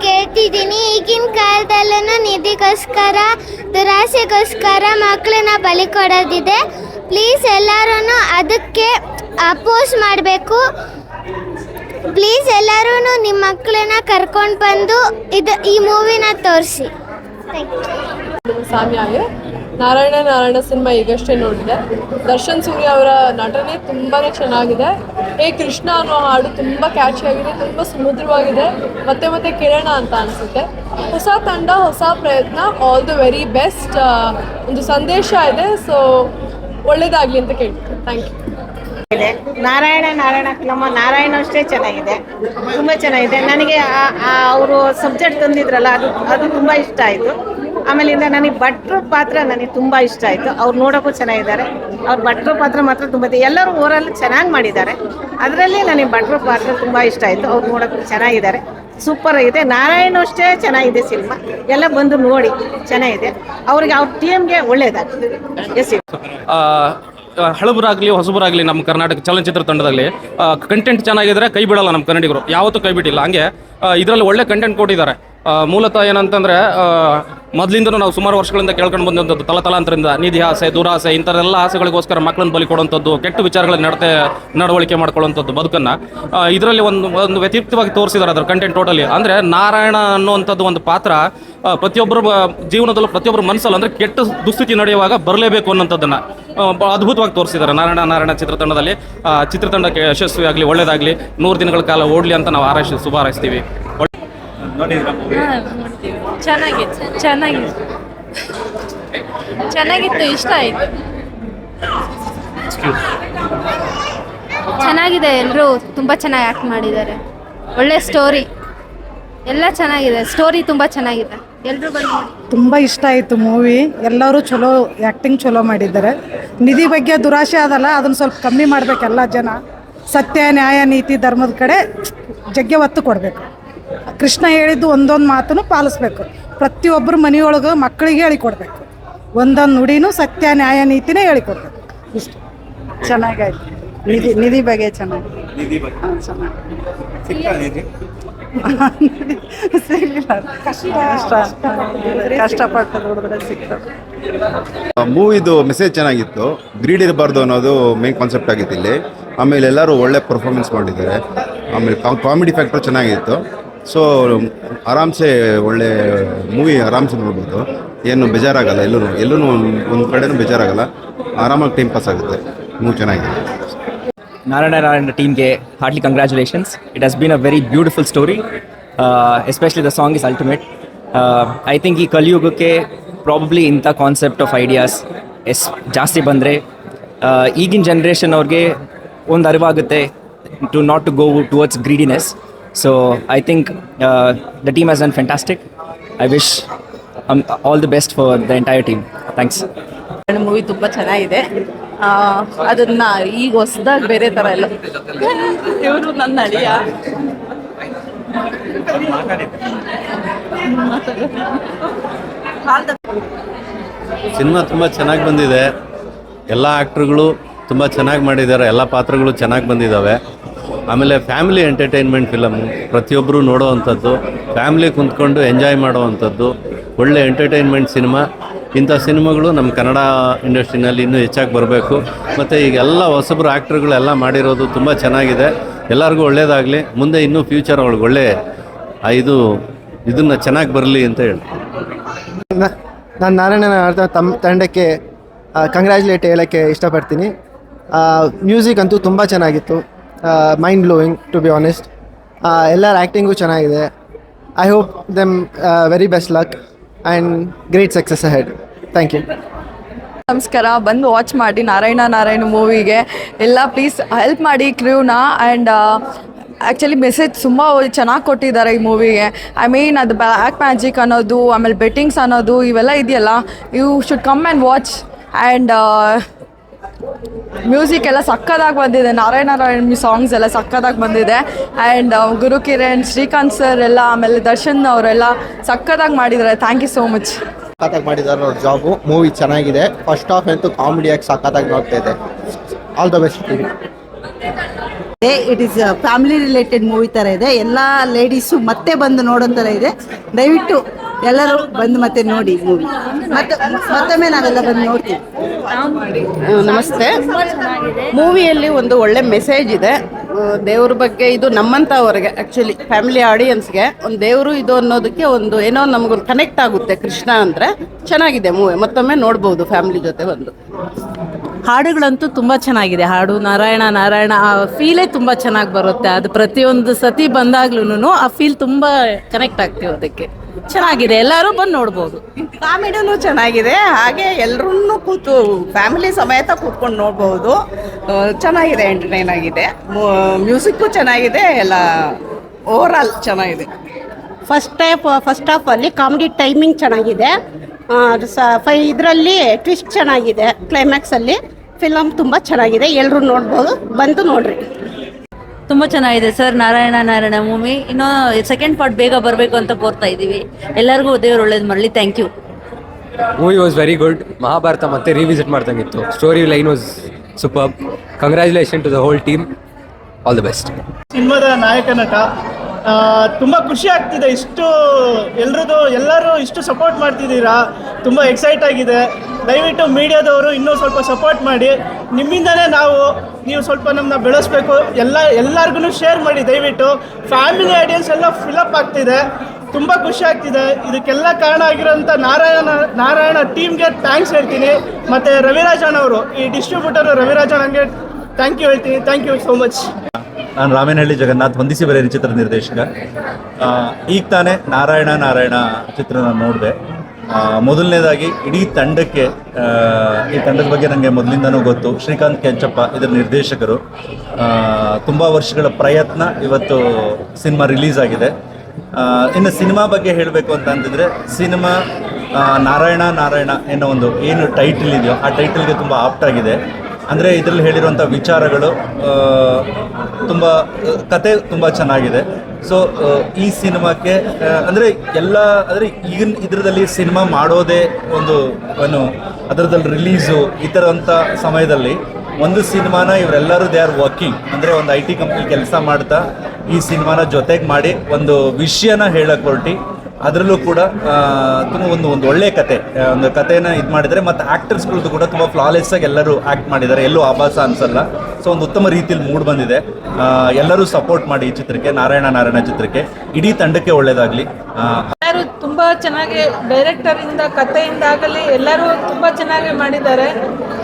ಕೇಳ್ತಿದ್ದೀನಿ. ಈಗಿನ ಕಾಲದಲ್ಲೂ ನಿಧಿಗೋಸ್ಕರ ದುರಾಸೆಗೋಸ್ಕರ ಮಕ್ಕಳನ್ನ ಬಲಿ ಕೊಡೋದಿದೆ. ಪ್ಲೀಸ್ ಎಲ್ಲರೂ ಅದಕ್ಕೆ ಅಪೋಸ್ ಮಾಡಬೇಕು. ಪ್ಲೀಸ್ ಎಲ್ಲರೂ ನಿಮ್ಮ ಮಕ್ಕಳನ್ನ ಕರ್ಕೊಂಡು ಬಂದು ಇದು ಈ ಮೂವಿನ ತೋರಿಸಿ. ಸಾಮ್ಯಾಗೆ. ನಾರಾಯಣ ನಾರಾಯಣ ಸಿನಿಮಾ ಈಗಷ್ಟೇ ನೋಡಿದೆ. ದರ್ಶನ್ ಸೂರ್ಯ ಅವರ ನಟನೆ ತುಂಬಾ ಚೆನ್ನಾಗಿದೆ. ಏ ಕೃಷ್ಣ ಅನ್ನೋ ಹಾಡು ತುಂಬ ಕ್ಯಾಚಿ ಆಗಿದೆ, ತುಂಬ ಸುಮಧುರವಾಗಿದೆ ಮತ್ತೆ ಮತ್ತೆ ಕಿರಣ ಅಂತ ಅನಿಸುತ್ತೆ. ಹೊಸ ತಂಡ, ಹೊಸ ಪ್ರಯತ್ನ ಆಲ್ ದ ವೆರಿ ಬೆಸ್ಟ್ ಒಂದು ಸಂದೇಶ ಇದೆ. ಸೊ ಒಳ್ಳೇದಾಗಲಿ ಅಂತ ಕೇಳ್ತೀನಿ. ಥ್ಯಾಂಕ್ ಯು ಇದೆ. ನಾರಾಯಣ ನಾರಾಯಣ ಫಿಲಮ್ ನಾರಾಯಣ ಅಷ್ಟೇ ಚೆನ್ನಾಗಿದೆ. ತುಂಬ ಚೆನ್ನಾಗಿದೆ. ನನಗೆ ಅವರು ಸಬ್ಜೆಕ್ಟ್ ತಂದಿದ್ರಲ್ಲ, ಅದು ಅದು ತುಂಬ ಇಷ್ಟ ಆಯಿತು. ಆಮೇಲಿಂದ ನನಗೆ ಭಟ್ರ ಪಾತ್ರ ನನಗೆ ತುಂಬ ಇಷ್ಟ ಆಯಿತು. ಅವ್ರು ನೋಡೋಕ್ಕೂ ಚೆನ್ನಾಗಿದ್ದಾರೆ. ಅವ್ರ ಭಟ್ರ ಪಾತ್ರ ಮಾತ್ರ ತುಂಬ ಇದೆ. ಎಲ್ಲರೂ ಊರಲ್ಲಿ ಚೆನ್ನಾಗಿ ಮಾಡಿದ್ದಾರೆ. ಅದರಲ್ಲಿ ನನಗೆ ಭಟ್ರ ಪಾತ್ರ ತುಂಬ ಇಷ್ಟ ಆಯಿತು. ಅವ್ರು ನೋಡೋಕ್ಕೂ ಚೆನ್ನಾಗಿದ್ದಾರೆ. ಸೂಪರ್ ಆಗಿದೆ. ನಾರಾಯಣ ಅಷ್ಟೇ ಚೆನ್ನಾಗಿದೆ ಸಿನಿಮಾ. ಎಲ್ಲ ಬಂದು ನೋಡಿ ಚೆನ್ನಾಗಿದೆ. ಅವ್ರಿಗೆ ಅವ್ರ ಟೀಮ್ಗೆ ಒಳ್ಳೇದಾಗ್ತದೆ. ಎಸ್ ಹಳಬರಾಗ್ಲಿ, ಹೊಸಬರಾಗ್ಲಿ ನಮ್ಮ ಕರ್ನಾಟಕ ಚಲನಚಿತ್ರ ತಂಡದಲ್ಲಿ ಕಂಟೆಂಟ್ ಚೆನ್ನಾಗಿದ್ರೆ ಕೈ ಬಿಡಲ್ಲ ನಮ್ಮ ಕನ್ನಡಿಗರು. ಯಾವತ್ತೂ ಕೈ ಬಿಟ್ಟಿಲ್ಲ. ಹಂಗೆ ಇದರಲ್ಲಿ ಒಳ್ಳೆ ಕಂಟೆಂಟ್ ಕೊಟ್ಟಿದ್ದಾರೆ. ಮೂಲತಃ ಏನಂತಂದ್ರೆ ಮೊದಲಿಂದನೂ ನಾವು ಸುಮಾರು ವರ್ಷಗಳಿಂದ ಕೇಳ್ಕೊಂಡು ಬಂದಂಥದ್ದು ತಲತಲಾಂತರಿಂದ ನಿಧಿ ಆಸೆ, ದುರಾಸೆ ಇಂಥದ್ದೆಲ್ಲ ಆಸೆಗಳಿಗೋಸ್ಕರ ಮಕ್ಕಳನ್ನ ಬಲಿ ಕೊಡುವಂಥದ್ದು, ಕೆಟ್ಟ ವಿಚಾರಗಳನ್ನ ನಡತೆ, ನಡವಳಿಕೆ ಮಾಡ್ಕೊಳ್ಳುವಂಥದ್ದು ಬದುಕನ್ನು. ಇದರಲ್ಲಿ ಒಂದು ಒಂದು ವ್ಯತಿರಿಕ್ತವಾಗಿ ತೋರಿಸಿದ್ದಾರೆ ಅದರ ಕಂಟೆಂಟ್ ಟೋಟಲಿ ಅಂದರೆ ನಾರಾಯಣ ಅನ್ನುವಂಥದ್ದು ಒಂದು ಪಾತ್ರ ಪ್ರತಿಯೊಬ್ಬರ ಜೀವನದಲ್ಲೂ ಪ್ರತಿಯೊಬ್ಬರ ಮನಸ್ಸಲ್ಲಿ ಅಂದರೆ ಕೆಟ್ಟ ದುಸ್ಥಿತಿ ನಡೆಯುವಾಗ ಬರಲೇಬೇಕು ಅನ್ನೋಂಥದ್ದನ್ನು ಅದ್ಭುತವಾಗಿ ತೋರಿಸಿದ್ದಾರೆ ನಾರಾಯಣ ನಾರಾಯಣ ಚಿತ್ರತಂಡದಲ್ಲಿ ಚಿತ್ರತಂಡಕ್ಕೆ ಯಶಸ್ವಿ ಆಗಲಿ ಒಳ್ಳೆಯದಾಗಲಿ ನೂರು ದಿನಗಳ ಕಾಲ ಓಡಲಿ ಅಂತ ನಾವು ಹಾರೈಸಿ ಶುಭ ಹಾರೈಸ್ತೀವಿ. ಚೆನ್ನಾಗಿತ್ತು ಚೆನ್ನಾಗಿತ್ತು ಚೆನ್ನಾಗಿತ್ತು ಇಷ್ಟ ಆಯ್ತು. ಚೆನ್ನಾಗಿದೆ ಎಲ್ಲರೂ ತುಂಬ ಚೆನ್ನಾಗಿ ಆ್ಯಕ್ಟ್ ಮಾಡಿದ್ದಾರೆ. ಒಳ್ಳೆ ಸ್ಟೋರಿ ಎಲ್ಲ ಚೆನ್ನಾಗಿದೆ ಸ್ಟೋರಿ ತುಂಬ ಚೆನ್ನಾಗಿದೆ. ಎಲ್ಲರೂ ಬಂದು ತುಂಬ ಇಷ್ಟ ಆಯಿತು ಮೂವಿ ಎಲ್ಲರೂ ಚಲೋ ಆ್ಯಕ್ಟಿಂಗ್ ಚಲೋ ಮಾಡಿದ್ದಾರೆ. ನಿಧಿ ಬಗ್ಗೆ ದುರಾಶೆ ಅದಲ್ಲ ಅದನ್ನು ಸ್ವಲ್ಪ ಕಮ್ಮಿ ಮಾಡ್ಬೇಕು ಎಲ್ಲ ಜನ. ಸತ್ಯ ನ್ಯಾಯ ನೀತಿ ಧರ್ಮದ ಕಡೆ ಜಗ್ಗೆ ಒತ್ತು ಕೊಡಬೇಕು. ಕೃಷ್ಣ ಹೇಳಿದ್ದು ಒಂದೊಂದು ಮಾತನ್ನು ಪಾಲಿಸ್ಬೇಕು. ಪ್ರತಿಯೊಬ್ಬರು ಮನೆಯೊಳಗೆ ಮಕ್ಕಳಿಗೆ ಹೇಳಿಕೊಡ್ಬೇಕು. ಒಂದೊಂದು ನುಡಿನೂ ಸತ್ಯ ನ್ಯಾಯ ನೀತಿನೇ ಹೇಳಿಕೊಡ್ಬೇಕು. ಇಷ್ಟು. ಚೆನ್ನಾಗಾಯ್ತು. ನಿಧಿ ನಿಧಿ ಬಗ್ಗೆ ಚೆನ್ನಾಗಿ. ಹಾಂ ಚೆನ್ನಾಗಿ. ಸಿಗಲಿಲ್ಲ. ಕಷ್ಟ ಕಷ್ಟಪಟ್ಟು ದುಡಿದ್ರೆ ಸಿಗ್ತದೆ. ಮೂವಿದು ಮೆಸೇಜ್ ಚೆನ್ನಾಗಿತ್ತು. ಗ್ರೀಡ್ ಇರಬಾರ್ದು ಅನ್ನೋದು ಮೇನ್ ಕಾನ್ಸೆಪ್ಟ್ ಆಗಿತ್ತು ಇಲ್ಲಿ. ಆಮೇಲೆ ಎಲ್ಲರೂ ಒಳ್ಳೆ ಪರ್ಫಾರ್ಮೆನ್ಸ್ ಮಾಡಿದ್ದಾರೆ. ಆಮೇಲೆ ಕಾಮಿಡಿ ಫ್ಯಾಕ್ಟರ್ ಚೆನ್ನಾಗಿತ್ತು. ಸೊ ಆರಾಮ್ಸೆ ಒಳ್ಳೆ ಮೂವಿ ಆರಾಮ್ಸೆ ನೋಡ್ಬೋದು. ಏನು ಬೇಜಾರಾಗಲ್ಲ ಎಲ್ಲೂ ಎಲ್ಲೂ ಒಂದು ಕಡೆನೂ ಬೇಜಾರಾಗಲ್ಲ. ಆರಾಮಾಗಿ ಟೈಮ್ ಪಾಸ್ ಆಗುತ್ತೆ. ಮೂವಿ ಚೆನ್ನಾಗಿದೆ. ನಾರಾಯಣ ನಾರಾಯಣ ಟೀಮ್ಗೆ hardly congratulations it has been a very beautiful story especially the song is ultimate I think Uh, ಈ ಕಲಿಯುಗಕ್ಕೆ ಪ್ರಾಬಬ್ಲಿ ಇಂಥ ಕಾನ್ಸೆಪ್ಟ್ ಆಫ್ ಐಡಿಯಾಸ್ ಎಸ್ ಜಾಸ್ತಿ ಬಂದರೆ ಈಗಿನ ಜನ್ರೇಷನ್ ಅವ್ರಿಗೆ ಒಂದು ಅರಿವಾಗುತ್ತೆ to not to go towards greediness so I think uh, the team has done I wish all um, best the the for the thanks movie ತುಂಬ ಚೆನ್ನಾಗಿದೆ. ಆ, ಅದನ್ನ ಈಗ ಹೊಸದಾಗಿ ಬೇರೆ ಥರ ಎಲ್ಲ. ಇವರು ನನ್ನ ಅಳಿಯ. ಸಿನಿಮಾ ತುಂಬ ಚೆನ್ನಾಗಿ ಬಂದಿದೆ. ಎಲ್ಲ ಆ್ಯಕ್ಟ್ರುಗಳು ತುಂಬ ಚೆನ್ನಾಗಿ ಮಾಡಿದ್ದಾರೆ. ಎಲ್ಲ ಪಾತ್ರಗಳು ಚೆನ್ನಾಗಿ ಬಂದಿದ್ದಾವೆ ಆಮೇಲೆ ಫ್ಯಾಮಿಲಿ ಎಂಟರ್ಟೈನ್ಮೆಂಟ್ ಫಿಲಮ್ ಪ್ರತಿಯೊಬ್ಬರು ನೋಡೋವಂಥದ್ದು, ಫ್ಯಾಮಿಲಿ ಕುಂತ್ಕೊಂಡು ಎಂಜಾಯ್ ಮಾಡೋವಂಥದ್ದು, ಒಳ್ಳೆ ಎಂಟರ್ಟೈನ್ಮೆಂಟ್ ಸಿನಿಮಾ. ಇಂಥ ಸಿನಿಮಾಗಳು ನಮ್ಮ ಕನ್ನಡ ಇಂಡಸ್ಟ್ರಿನಲ್ಲಿ ಇನ್ನೂ ಹೆಚ್ಚಾಗಿ ಬರಬೇಕು. ಮತ್ತು ಈಗ ಎಲ್ಲ ಹೊಸಬ್ರು ಆ್ಯಕ್ಟ್ರುಗಳೆಲ್ಲ ಮಾಡಿರೋದು ತುಂಬ ಚೆನ್ನಾಗಿದೆ. ಎಲ್ಲರಿಗೂ ಒಳ್ಳೆಯದಾಗಲಿ ಮುಂದೆ ಇನ್ನೂ ಫ್ಯೂಚರ್ ಅವ್ಳಿಗೆ ಒಳ್ಳೆ ಇದು, ಇದನ್ನು ಚೆನ್ನಾಗಿ ಬರಲಿ ಅಂತ ಹೇಳ್ತೀನಿ. ನಾನು ನಾರಾಯಣನ ತಮ್ಮ ತಂಡಕ್ಕೆ ಕಂಗ್ರ್ಯಾಚುಲೇಟ್ ಹೇಳೋಕ್ಕೆ ಇಷ್ಟಪಡ್ತೀನಿ. ಮ್ಯೂಸಿಕ್ ಅಂತೂ ತುಂಬ ಚೆನ್ನಾಗಿತ್ತು. Mind blowing to be honest ಎಲ್ಲರ ಆ್ಯಕ್ಟಿಂಗು ಚೆನ್ನಾಗಿದೆ. I hope them very best luck and great success head thank you ನಮಸ್ಕಾರ. ಬಂದು ವಾಚ್ ಮಾಡಿ ನಾರಾಯಣ ನಾರಾಯಣ ಮೂವಿಗೆ ಎಲ್ಲ ಪ್ಲೀಸ್ ಹೆಲ್ಪ್ ಮಾಡಿ ಕ್ರ್ಯೂನ ಆ್ಯಂಡ್ ಆ್ಯಕ್ಚುಲಿ ಮೆಸೇಜ್ ತುಂಬ ಚೆನ್ನಾಗಿ ಕೊಟ್ಟಿದ್ದಾರೆ ಈ ಮೂವಿಗೆ ಐ ಮೀನ್ ಅದು ಬ್ಯಾಕ್ ಮ್ಯಾಜಿಕ್ ಅನ್ನೋದು, ಆಮೇಲೆ ಬೆಟ್ಟಿಂಗ್ಸ್ ಅನ್ನೋದು, ಇವೆಲ್ಲ ಇದೆಯಲ್ಲ. You should come and watch and music ಎಲ್ಲ ಸಕ್ಕದಾಗಿ ಬಂದಿದೆ. ನಾರಾಯಣ ನಾರಾಯಣ ಸಾಂಗ್ಸ್ ಎಲ್ಲ ಸಕ್ಕದಾಗಿ ಬಂದಿದೆ. ಆ್ಯಂಡ್ ಗುರು ಕಿರಣ್ ಶ್ರೀಕಾಂತ್ ಸರ್ ಎಲ್ಲ ಆಮೇಲೆ ದರ್ಶನ್ ಅವರೆಲ್ಲ ಸಕ್ಕದಾಗಿ ಮಾಡಿದ್ದಾರೆ. ಥ್ಯಾಂಕ್ ಯು ಸೋ ಮಚ್ ಸಕ್ಕತ್ತಾಗಿ ಮಾಡಿದ್ದಾರೆ ಅವ್ರ ಜಾಬು ಮೂವಿ ಚೆನ್ನಾಗಿದೆ. ಫಸ್ಟ್ ಹಾಫ್ ಅಂತೂ ಕಾಮಿಡಿಯಾಗಿ ಸಕ್ಕತ್ತಾಗಿ ನೋಡ್ತಾ ಇದೆ. All the best it is family related movie ಥರ ಇದೆ. ಎಲ್ಲ ಲೇಡೀಸು ಮತ್ತೆ ಬಂದು ನೋಡೋ ಥರ ಇದೆ. ದಯವಿಟ್ಟು ಎಲ್ಲರೂ ಬಂದು ಮತ್ತೆ ನೋಡಿ ಮೂವಿ ಮತ್ತೆ ಮತ್ತೊಮ್ಮೆ ನಾವೆಲ್ಲ ಬಂದು ನೋಡ್ತೀವಿ. ನಮಸ್ತೆ. ಮೂವಿಯಲ್ಲಿ ಒಂದು ಒಳ್ಳೆ ಮೆಸೇಜ್ ಇದೆ. ದೇವ್ರ ಬಗ್ಗೆ ಇದು ನಮ್ಮಂಥವ್ರಿಗೆ ಆ್ಯಕ್ಚುಲಿ ಫ್ಯಾಮಿಲಿ ಆಡಿಯನ್ಸ್ಗೆ ಒಂದು ದೇವರು ಇದು ಅನ್ನೋದಕ್ಕೆ ಒಂದು ಏನೋ ನಮಗೊಂದು ಕನೆಕ್ಟ್ ಆಗುತ್ತೆ ಕೃಷ್ಣ ಅಂದರೆ. ಚೆನ್ನಾಗಿದೆ ಮೂವಿ ಮತ್ತೊಮ್ಮೆ ನೋಡ್ಬೋದು ಫ್ಯಾಮಿಲಿ ಜೊತೆ ಒಂದು. ಹಾಡುಗಳಂತೂ ತುಂಬ ಚೆನ್ನಾಗಿದೆ. ಹಾಡು ನಾರಾಯಣ ನಾರಾಯಣ ಆ ಫೀಲೇ ತುಂಬ ಚೆನ್ನಾಗಿ ಬರುತ್ತೆ. ಅದು ಪ್ರತಿಯೊಂದು ಸತಿ ಬಂದಾಗ್ಲೂ ಆ ಫೀಲ್ ತುಂಬ ಕನೆಕ್ಟ್ ಆಗ್ತೀವಿ ಅದಕ್ಕೆ. ಚೆನ್ನಾಗಿದೆ. ಎಲ್ಲರೂ ಬಂದು ನೋಡ್ಬೋದು. ಕಾಮಿಡಿನೂ ಚೆನ್ನಾಗಿದೆ. ಹಾಗೆ ಎಲ್ಲರೂ ಕೂತು ಫ್ಯಾಮಿಲಿ ಸಮೇತ ಕೂತ್ಕೊಂಡು ನೋಡ್ಬೋದು. ಚೆನ್ನಾಗಿದೆ ಎಂಟರ್ಟೈನ್ ಆಗಿದೆ. ಮ್ಯೂಸಿಕ್ಕು ಚೆನ್ನಾಗಿದೆ. ಎಲ್ಲ ಓವರ್ ಆಲ್ ಚೆನ್ನಾಗಿದೆ. ಫಸ್ಟ್ ಟೈಪ್ ಫಸ್ಟ್ ಹಾಫ್ ಅಲ್ಲಿ ಕಾಮಿಡಿ ಟೈಮಿಂಗ್ ಚೆನ್ನಾಗಿದೆ. ಫೈ ಇದರಲ್ಲಿ ಟ್ವಿಸ್ಟ್ ಚೆನ್ನಾಗಿದೆ ಕ್ಲೈಮ್ಯಾಕ್ಸಲ್ಲಿ ಫಿಲಮ್ ತುಂಬ ಚೆನ್ನಾಗಿದೆ ಎಲ್ಲರೂ ನೋಡ್ಬೋದು ಬಂದು ನೋಡ್ರಿ. ತುಂಬ ಚೆನ್ನಾಗಿದೆ ಸರ್ ನಾರಾಯಣ ನಾರಾಯಣ ಮೂವಿ. ಇನ್ನೂ ಸೆಕೆಂಡ್ ಪಾರ್ಟ್ ಬೇಗ ಬರಬೇಕು ಅಂತ ಕೋರ್ತಾ ಇದ್ದೀವಿ. ಎಲ್ಲರಿಗೂ ದೇವ್ರು ಒಳ್ಳೇದು ಮಾಡಲಿ thank you movie was very good Mahabharata ಮತ್ತೆ revisit ಮಾಡ್ದಂಗಿತ್ತು. Story line was super congratulation to the whole team all the best ಸಿನಿಮಾದ ನಾಯಕ ನಟ ತುಂಬ ಖುಷಿ ಆಗ್ತಿದೆ. ಇಷ್ಟು ಎಲ್ರದ್ದು, ಎಲ್ಲರೂ ಇಷ್ಟು ಸಪೋರ್ಟ್ ಮಾಡ್ತಿದ್ದೀರಾ? ತುಂಬ ಎಕ್ಸೈಟ್ ಆಗಿದೆ. ದಯವಿಟ್ಟು ಮೀಡಿಯಾದವರು ಇನ್ನೂ ಸ್ವಲ್ಪ ಸಪೋರ್ಟ್ ಮಾಡಿ. ನಿಮ್ಮಿಂದನೇ ನಾವು, ನೀವು ಸ್ವಲ್ಪ ನಮ್ಮನ್ನ ಬೆಳೆಸ್ಬೇಕು. ಎಲ್ಲ ಎಲ್ಲರಿಗೂ ಶೇರ್ ಮಾಡಿ ದಯವಿಟ್ಟು. ಫ್ಯಾಮಿಲಿ ಆಡಿಯನ್ಸ್ ಎಲ್ಲ ಫಿಲಪ್ ಆಗ್ತಿದೆ. ತುಂಬ ಖುಷಿ ಆಗ್ತಿದೆ. ಇದಕ್ಕೆಲ್ಲ ಕಾರಣ ಆಗಿರೋಂಥ ನಾರಾಯಣ ನಾರಾಯಣ ಟೀಮ್ಗೆ ಥ್ಯಾಂಕ್ಸ್ ಹೇಳ್ತೀನಿ. ಮತ್ತು ರವಿರಾಜನ್ ಅವರು ಈ ಡಿಸ್ಟ್ರಿಬ್ಯೂಟರ್ ರವಿರಾಜನ್ಗೆ ಥ್ಯಾಂಕ್ ಯು ಹೇಳ್ತೀನಿ. ಥ್ಯಾಂಕ್ ಯು ಸೋ ಮಚ್ ನಾನು ರಾಮೇನಹಳ್ಳಿ ಜಗನ್ನಾಥ್ ವಂದಿಸಿ ಬರೇರಿ ಚಿತ್ರ ನಿರ್ದೇಶಕ. ಈಗ ತಾನೇ ನಾರಾಯಣ ನಾರಾಯಣ ಚಿತ್ರನ ನೋಡಿದೆ. ಮೊದಲನೇದಾಗಿ ಇಡೀ ತಂಡಕ್ಕೆ ಈ ತಂಡದ ಬಗ್ಗೆ ನನಗೆ ಮೊದಲಿಂದನೂ ಗೊತ್ತು. ಶ್ರೀಕಾಂತ್ ಕೆಂಚಪ್ಪ ಇದರ ನಿರ್ದೇಶಕರು. ತುಂಬ ವರ್ಷಗಳ ಪ್ರಯತ್ನ ಇವತ್ತು ಸಿನಿಮಾ ರಿಲೀಸ್ ಆಗಿದೆ. ಇನ್ನು ಸಿನಿಮಾ ಬಗ್ಗೆ ಹೇಳಬೇಕು ಅಂತ ಅಂತಂದರೆ ಸಿನಿಮಾ ನಾರಾಯಣ ನಾರಾಯಣ ಅನ್ನೋ ಒಂದು ಏನು ಟೈಟಲ್ ಇದೆಯೋ, ಆ ಟೈಟಲ್ಗೆ ತುಂಬ ಆಪ್ಟ್ ಆಗಿದೆ. ಅಂದರೆ ಇದರಲ್ಲಿ ಹೇಳಿರುವಂಥ ವಿಚಾರಗಳು ತುಂಬ ಕತೆ ತುಂಬ ಚೆನ್ನಾಗಿದೆ. ಸೊ ಈ ಸಿನಿಮಾಕ್ಕೆ ಅಂದರೆ ಎಲ್ಲ, ಅಂದರೆ ಈಗಿನ ಇದರದಲ್ಲಿ ಸಿನಿಮಾ ಮಾಡೋದೇ ಒಂದು, ಏನು, ಅದರದಲ್ಲಿ ರಿಲೀಸು ಈ ಥರದಂಥ ಸಮಯದಲ್ಲಿ ಒಂದು ಸಿನಿಮಾನ ಇವರೆಲ್ಲರೂ ದೇ ಆರ್ ವರ್ಕಿಂಗ್ ಅಂದರೆ ಒಂದು ಐ ಟಿ ಕಂಪ್ನಿ ಕೆಲಸ ಮಾಡ್ತಾ ಈ ಸಿನಿಮಾನ ಜೊತೆಗೆ ಮಾಡಿ ಒಂದು ವಿಷಯನ ಹೇಳಕ್ಕೆ ಹೊರಟಿ. ಅದರಲ್ಲೂ ಕೂಡ ತುಂಬ ಒಂದು ಒಂದು ಒಳ್ಳೆ ಕತೆ ಒಂದು ಕಥೆನ ಇದು ಮಾಡಿದರೆ ಮತ್ತು ಆ್ಯಕ್ಟರ್ಸ್ಗಳದ್ದು ಕೂಡ ತುಂಬ ಫ್ಲಾಲೆಸ್ ಆಗಿ ಎಲ್ಲರೂ ಆ್ಯಕ್ಟ್ ಮಾಡಿದ್ದಾರೆ. ಎಲ್ಲೂ ಆಭಾಸ ಅನ್ಸಲ್ಲ. ಸೊ ಒಂದು ಉತ್ತಮ ರೀತಿಯಲ್ಲಿ ಮೂಡ್ ಬಂದಿದೆ. ಎಲ್ಲರೂ ಸಪೋರ್ಟ್ ಮಾಡಿ ಈ ಚಿತ್ರಕ್ಕೆ, ನಾರಾಯಣ ನಾರಾಯಣ ಚಿತ್ರಕ್ಕೆ. ಇಡೀ ತಂಡಕ್ಕೆ ಒಳ್ಳೆಯದಾಗಲಿ ತುಂಬ ಚೆನ್ನಾಗಿ ಡೈರೆಕ್ಟರಿಂದ ಕಥೆಯಿಂದ ಆಗಲಿ, ಎಲ್ಲರೂ ತುಂಬ ಚೆನ್ನಾಗಿ ಮಾಡಿದ್ದಾರೆ.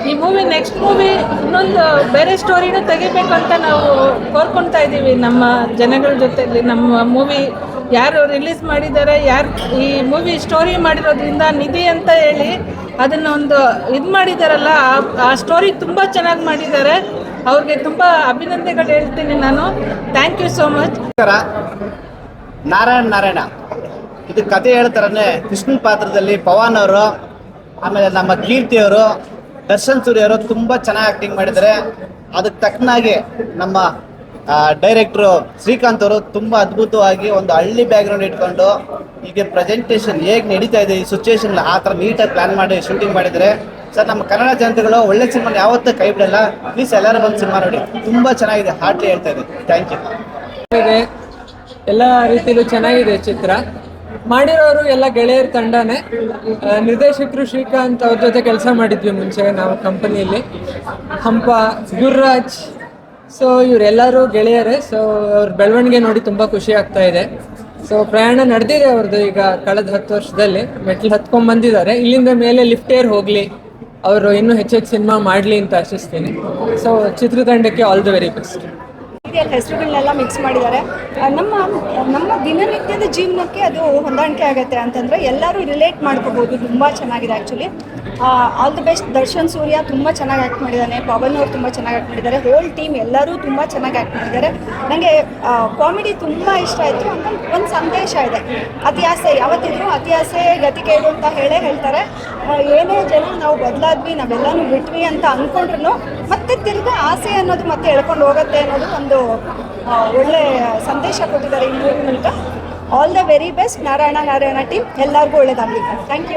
ಈ ಮೂವಿ ನೆಕ್ಸ್ಟ್ ಮೂವಿ ಇನ್ನೊಂದು ಬೇರೆ ಸ್ಟೋರಿನೂ ತೆಗಿಬೇಕು ಅಂತ ನಾವು ಕೋರ್ಕೊಳ್ತಾ ಇದ್ದೀವಿ. ನಮ್ಮ ಜನಗಳ ಜೊತೆಲಿ ನಮ್ಮ ಮೂವಿ ಯಾರು ರಿಲೀಸ್ ಮಾಡಿದ್ದಾರೆ, ಯಾರು ಈ ಮೂವಿ ಸ್ಟೋರಿ ಮಾಡಿರೋದ್ರಿಂದ ನಿಧಿ ಅಂತ ಹೇಳಿ ಅದನ್ನು ಒಂದು ಇದು ಮಾಡಿದಾರಲ್ಲ, ಆ ಸ್ಟೋರಿ ತುಂಬ ಚೆನ್ನಾಗಿ ಮಾಡಿದ್ದಾರೆ. ಅವ್ರಿಗೆ ತುಂಬ ಅಭಿನಂದನೆಗಳು ಹೇಳ್ತೀನಿ ನಾನು. Thank you so much Narayana Narayana. ಇದು ಕತೆ ಹೇಳ್ತಾರನೆ ಕೃಷ್ಣನ್ ಪಾತ್ರದಲ್ಲಿ ಪವನ್ ಅವರು, ಆಮೇಲೆ ನಮ್ಮ ಕೀರ್ತಿ ಅವರು, ದರ್ಶನ್ ಸೂರ್ಯ ಅವರು ತುಂಬ ಚೆನ್ನಾಗಿ ಆಕ್ಟಿಂಗ್ ಮಾಡಿದ್ದಾರೆ. ಅದಕ್ಕೆ ತಕ್ಕನಾಗಿ ನಮ್ಮ ಡೈರೆಕ್ಟ್ರು ಶ್ರೀಕಾಂತ್ ಅವರು ತುಂಬ ಅದ್ಭುತವಾಗಿ ಒಂದು ಹಳ್ಳಿ ಬ್ಯಾಕ್ಗ್ರೌಂಡ್ ಇಟ್ಕೊಂಡು ಈಗ ಪ್ರೆಸೆಂಟೇಷನ್ ಹೇಗೆ ನಡೀತಾ ಇದೆ ಈ ಸಿಚುವೇಶನ್ ಆ ಥರ ನೀಟಾಗಿ ಪ್ಲಾನ್ ಮಾಡಿ ಶೂಟಿಂಗ್ ಮಾಡಿದರೆ ಸರ್, ನಮ್ಮ ಕನ್ನಡ ಜನತೆಗಳು ಒಳ್ಳೆ ಸಿನಿಮಾ ಯಾವತ್ತೂ ಕೈ ಬಿಡಲ್ಲ. ಪ್ಲೀಸ್ ಎಲ್ಲರೂ ಬಂದು ಸಿನಿಮಾ ನೋಡಿ. ತುಂಬ ಚೆನ್ನಾಗಿದೆ. ಹಾರ್ಟ್ಲಿ ಹೇಳ್ತಾ ಇದೆ ಥ್ಯಾಂಕ್ ಯು ಎಲ್ಲ ರೀತಿಯಲ್ಲೂ ಚೆನ್ನಾಗಿದೆ ಚಿತ್ರ. ಮಾಡಿರೋರು ಎಲ್ಲ ಗೆಳೆಯರ ತಂಡನೇ. ನಿರ್ದೇಶಕರು ಶ್ರೀಕಾಂತ್ ಅವ್ರ ಜೊತೆ ಕೆಲಸ ಮಾಡಿದ್ವಿ ಮುಂಚೆ ನಾವು ಕಂಪನಿಯಲ್ಲಿ ಹಂಪ, ಗುರುರಾಜ್ ಸೊ ಇವರೆಲ್ಲರೂ ಗೆಳೆಯರೇ ಸೊ ಅವ್ರ ಬೆಳವಣಿಗೆ ನೋಡಿ ತುಂಬ ಖುಷಿ ಆಗ್ತಾ ಇದೆ. ಸೊ ಪ್ರಯಾಣ ನಡೆದಿದೆ ಅವ್ರದ್ದು ಈಗ ಕಳೆದ ಹತ್ತು ವರ್ಷದಲ್ಲಿ. ಮೆಟ್ಲು ಹತ್ಕೊಂಡ್ ಬಂದಿದ್ದಾರೆ. ಇಲ್ಲಿಂದ ಮೇಲೆ ಲಿಫ್ಟ್ ಏರ್ ಹೋಗಲಿ, ಅವರು ಇನ್ನೂ ಹೆಚ್ಚೆಚ್ಚು ಸಿನಿಮಾ ಮಾಡಲಿ ಅಂತ ಆಶಿಸ್ತೀನಿ. ಸೊ ಚಿತ್ರತಂಡಕ್ಕೆ ಆಲ್ ದ ವೆರಿ ಬೆಸ್ಟ್ ರೀತಿಯಲ್ಲಿ ಹೆಸರುಗಳನ್ನೆಲ್ಲ ಮಿಕ್ಸ್ ಮಾಡಿದ್ದಾರೆ. ನಮ್ಮ ನಮ್ಮ ದಿನನಿತ್ಯದ ಜೀವನಕ್ಕೆ ಅದು ಹೊಂದಾಣಿಕೆ ಆಗುತ್ತೆ ಅಂತಂದರೆ ಎಲ್ಲರೂ ರಿಲೇಟ್ ಮಾಡ್ಕೋಬೋದು. ತುಂಬ ಚೆನ್ನಾಗಿದೆ actually all the best Darshan Surya ತುಂಬ ಚೆನ್ನಾಗಿ ಆ್ಯಕ್ಟ್ ಮಾಡಿದ್ದಾನೆ ಪವನ್ ಅವರು ತುಂಬ ಚೆನ್ನಾಗಿ ಆ್ಯಕ್ಟ್ ಮಾಡಿದ್ದಾರೆ. ಹೋಲ್ ಟೀಮ್ ಎಲ್ಲರೂ ತುಂಬ ಚೆನ್ನಾಗಿ ಆ್ಯಕ್ಟ್ ಮಾಡಿದ್ದಾರೆ. ನನಗೆ ಕಾಮಿಡಿ ತುಂಬ ಇಷ್ಟ ಆಯಿತು. ಅಂತ ಒಂದು ಸಂದೇಶ ಇದೆ. ಅತಿ ಆಸೆ ಯಾವತ್ತಿದ್ರು ಅತಿ ಆಸೆ ಗತಿ ಕೇಳು ಅಂತ ಹೇಳೇ ಹೇಳ್ತಾರೆ. ಏನೇ ಜನ ನಾವು ಬದಲಾದ್ವಿ, ನಾವೆಲ್ಲನೂ ಬಿಟ್ವಿ ಅಂತ ಅಂದ್ಕೊಂಡ್ರು ಮತ್ತೆ ತಿರ್ಗಿ ಆಸೆ ಅನ್ನೋದು ಮತ್ತೆ ಎಳ್ಕೊಂಡು ಹೋಗುತ್ತೆ ಅನ್ನೋದು ಒಂದು ಒಳ್ಳೆ ಸಂದೇಶ ಕೊಟ್ಟಿದ್ದಾರೆ ಈ ಮೂಲಕ. All the very best Narayana Narayana team ಎಲ್ಲರಿಗೂ ಒಳ್ಳೇದಾಗಲಿ. Thank you